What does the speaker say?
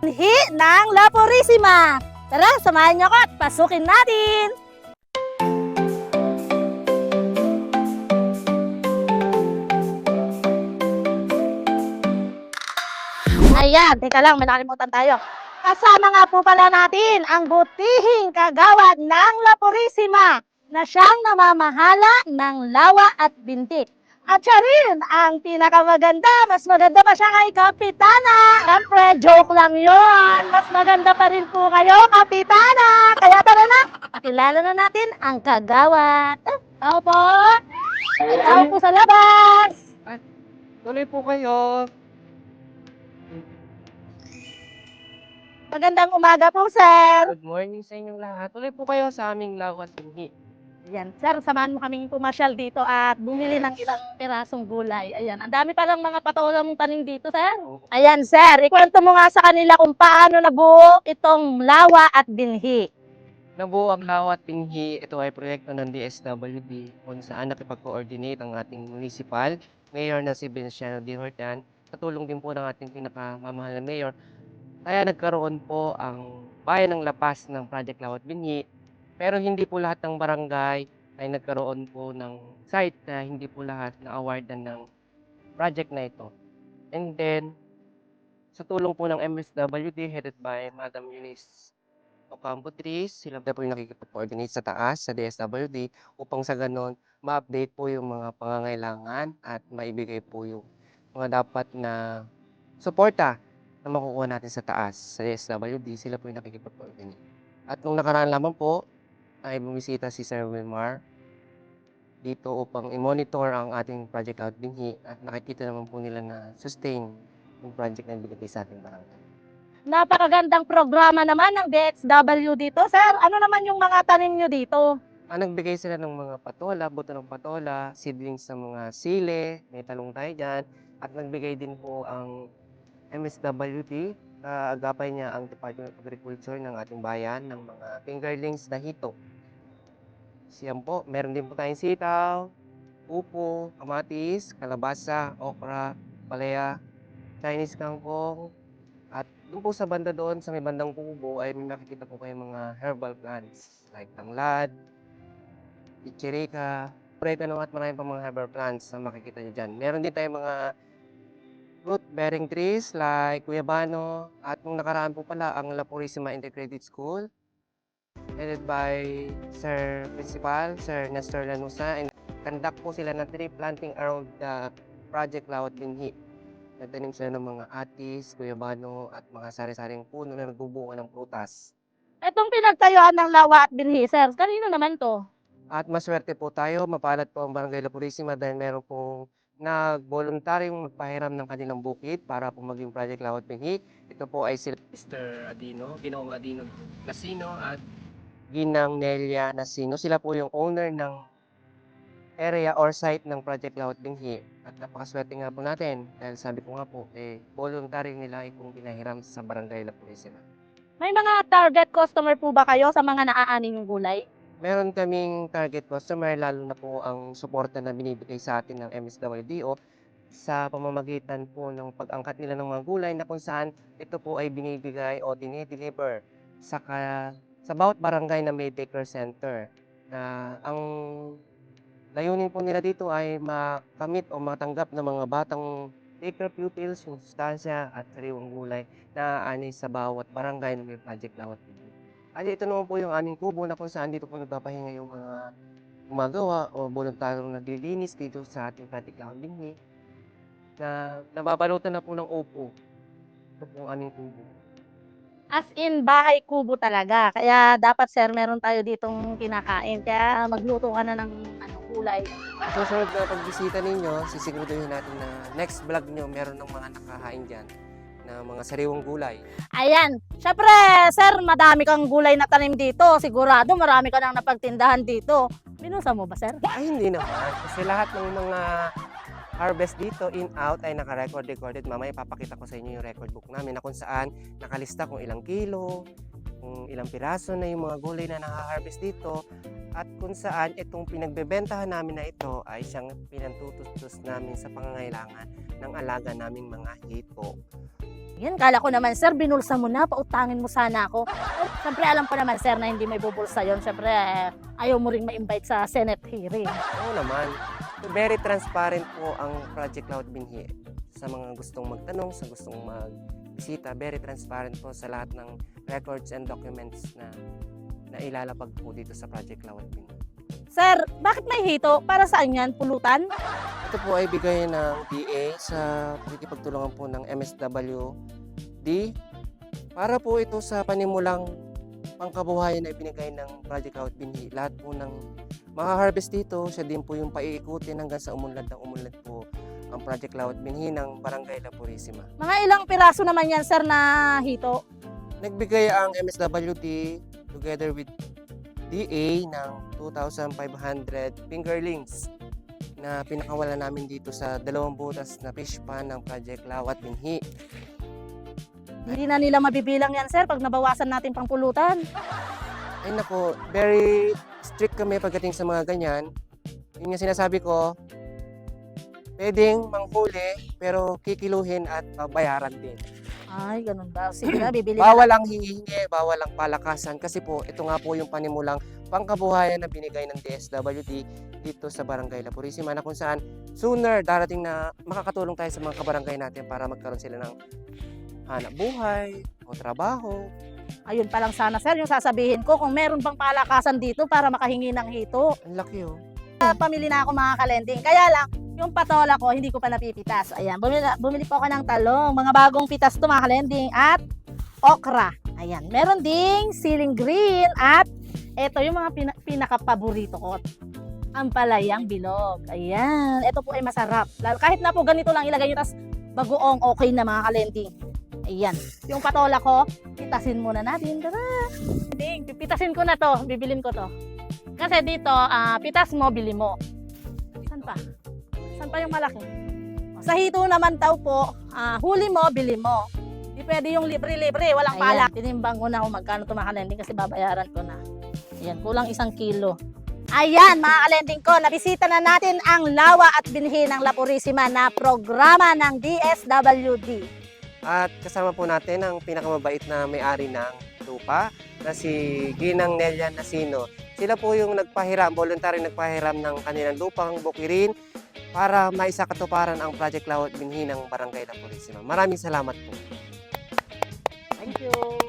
Hi ng La Purisima. Tara, samahan niyo ako at pasukin natin. Ayan, teka lang, may nakalimutan tayo. Kasama nga po pala natin ang butihing kagawad ng La Purisima na siyang namamahala ng lawa at bintik. At siya rin ang pinakamaganda. Mas maganda pa siya kay Kapitana. Siyempre, joke lang yon. Mas maganda pa rin po kayo, Kapitana. Kaya tara na, pakilala na natin ang kagawad. Tao po. Tao po sa labas. Tuloy po kayo. Magandang umaga po, sir. Good morning sa inyong lahat. Tuloy po kayo sa aming lawat tinghi. Ayan, sir, samahan mo kaming pumasyal dito at bumili ng ilang pirasong gulay. Ayan, ang dami palang mga patolang tanim dito, sir. Ayan, sir, ikwento mo nga sa kanila kung paano nabuo itong lawa at binhi. Nabuo ang lawat tinghi. Ito ay proyekto ng DSWD kung saan nakipag-coordinate ang ating municipal, mayor na si Venciano Di Hortan, katulong din po ng ating pinakamamahal na mayor. Kaya nagkaroon po ang bayan ng lapas ng Project Lawat Binhi. Pero hindi po lahat ng barangay ay nagkaroon po ng site na hindi po lahat na-awardan ng project na ito. And then, sa tulong po ng MSWD headed by Madam Eunice Ocampo Tris, sila na po yung nakikipag-coordinate sa taas, sa DSWD, upang sa ganon, ma-update po yung mga pangangailangan at maibigay po yung mga dapat na suporta na makukuha natin sa taas, sa DSWD, sila po yung nakikipag-coordinate. At nung nakaraan lamang po, ay bumisita si Sir Wilmar dito upang i-monitor ang ating project out binhi at nakikita naman po nila na sustain yung project na ibigay sa ating barangay. Napakagandang programa naman ng DXW dito. Sir, ano naman yung mga tanim nyo dito? Ah, nagbigay sila ng mga patola, buto ng patola, seedlings sa mga sile, may talong tayo dyan, at nagbigay din po ang MSWD, kaagapay niya ang Department of Agriculture ng ating bayan ng mga fingerlings na hito. Siyan po, meron din po tayong sitaw, upo, kamatis, kalabasa, okra, palaya, Chinese kangkong, at doon po sa banda doon, sa may bandang kubo, ay may makikita po kayo mga herbal plants like tanglad, Ichirika, Oregano at marami pang mga herbal plants na makikita nyo dyan. Meron din tayong mga fruit-bearing trees like Cuyabano at nung nakaraan po pala ang La Purisima Integrated School headed by Sir Principal, Sir Nestor Lanusa and conduct po sila ng tree planting around the Project Lawat Binhi. Nagtanim sila ng mga atis, Cuyabano at mga sari-saring puno na nagbubunga ng prutas. Itong pinagtayuan ng lawa at binhi, sir, kanino naman to? At maswerte po tayo, mapalad po ang Barangay La Purisima dahil meron pong nag-voluntaryong magpahiram ng kanilang bukid para po maging Project Lawat Binhi. Ito po ay si Mr. Adino, Ginoong Adino Nasino at Ginang Nelia Nasino. Sila po yung owner ng area or site ng Project Lawat Binhi. At napakaswerte nga po natin dahil sabi ko nga po, eh, voluntary nila itong pinahiram sa Barangay La Purisima. May mga target customer po ba kayo sa mga naaanin yung gulay? Meron kaming target customer, lalo na po ang suporta na binibigay sa atin ng MSWDO sa pamamagitan po ng pag-angkat nila ng mga gulay na kung saan ito po ay binibigay o dinideliver sa, ka, sa bawat barangay na may daycare center. Na ang layunin po nila dito ay makamit o matanggap ng mga batang daycare pupils, yung sustansya at sariwang gulay na ani sa bawat barangay na may project lawat at ito naman po yung aming kubo na kung saan dito po nagpapahinga yung mga gumagawa o voluntaryong naglilinis dito sa ating Project Lawan Binhi na nababalutan na po ng opo. Ito po ang aming kubo. As in, bahay kubo talaga. Kaya dapat, sir, meron tayo ditong kinakain. Kaya magluto ka na ng ano, gulay. Susunod na pagbisita ninyo, sisiguraduhin natin na next vlog nyo meron ng mga nakahain dyan na mga sariwang gulay. Ayan. Syempre, sir, madami kang gulay na tanim dito. Sigurado, marami ka nang napagtindahan dito. Binusa mo ba, sir? Ay, hindi naman. Kasi lahat ng mga harvest dito, in, out, ay naka-record, recorded. Mamaya ipapakita ko sa inyo yung record book namin na kung saan nakalista kung ilang kilo, kung ilang piraso na yung mga gulay na naka-harvest dito, at kung saan itong pinagbebentahan namin na ito ay siyang pinantutustos namin sa pangangailangan ng alaga naming mga hito. Yan, kala ko naman, sir, binulsa mo na, pautangin mo sana ako. Siyempre, alam ko naman, sir, na hindi may bubulsa yon. Siyempre, eh, ayaw mo ring ma-invite sa Senate hearing. Oo naman. Very transparent po ang Project Cloud Binhi sa mga gustong magtanong, sa gustong magbisita. Very transparent po sa lahat ng records and documents na na ilalapag po dito sa Project Cloud Binhi. Sir, bakit may hito? Para saan yan? Pulutan? Ito po ay bigay ng DA sa pakikipagtulungan po ng MSWD para po ito sa panimulang pangkabuhayan na ibinigay ng Project Cloud Binhi. Lahat po ng mga harvest dito, siya din po yung paiikutin hanggang sa umunlad ng umunlad po ang Project Cloud Binhi ng Barangay La Purisima. Mga ilang piraso naman yan, sir, na hito? Nagbigay ang MSWD together with DA ng 2,500 fingerlings na pinakawala namin dito sa dalawang butas na fish pan ng Project Lawat Binhi. Hindi na nila mabibilang yan, sir, pag nabawasan natin pang pulutan. Ay nako, very strict kami pagdating sa mga ganyan. Yun yung sinasabi ko, pwedeng manghuli pero kikiluhin at uh, bayaran din. Ay, ganun daw. Sige na, bibili na. Bawal ang hihingi, bawal ang palakasan kasi po ito nga po yung panimulang pangkabuhayan na binigay ng DSWD dito sa Barangay La Purisima na kung saan sooner darating na makakatulong tayo sa mga kabarangay natin para magkaroon sila ng hanap buhay o trabaho. Ayun pa lang sana, sir, yung sasabihin ko kung meron bang palakasan dito para makahingi ng hito. Ang laki oh. Ah, Pamili na ako mga kalending. Kaya lang, yung patola ko, hindi ko pa napipitas. Ayan, bumili, bumili po ako ng talong. Mga bagong pitas to mga kalending. At okra. Ayan, meron ding siling green. At ito yung mga pina- pinaka-paborito ko. Ang palayang bilog. Ayan, ito po ay masarap. Lalo, kahit na po ganito lang ilagay nyo, tas bagoong okay na mga kalending. Ayan, yung patola ko, pitasin muna natin. Tara! Ding, pipitasin ko na to. Bibilin ko to. Kasi dito, ah, pitas mo, bili mo. Saan pa? Saan pa yung malaki? Sa hito naman daw po, ah, huli mo, bili mo. Hindi pwede yung libre-libre, walang pala. Tinimbang ko na kung magkano ito mga kalending kasi babayaran ko na. Ayan, kulang isang kilo. Ayan, mga kalending ko, nabisita na natin ang lawa at binhi ng La Purisima na programa ng DSWD. At kasama po natin ang pinakamabait na may-ari ng lupa na si Ginang Nelia Nasino. Sila po yung nagpahiram, voluntary nagpahiram ng kanilang lupang bukirin para maisakatuparan ang Project Lawat Binhi ng Barangay La Purisima. Maraming salamat po. Thank you.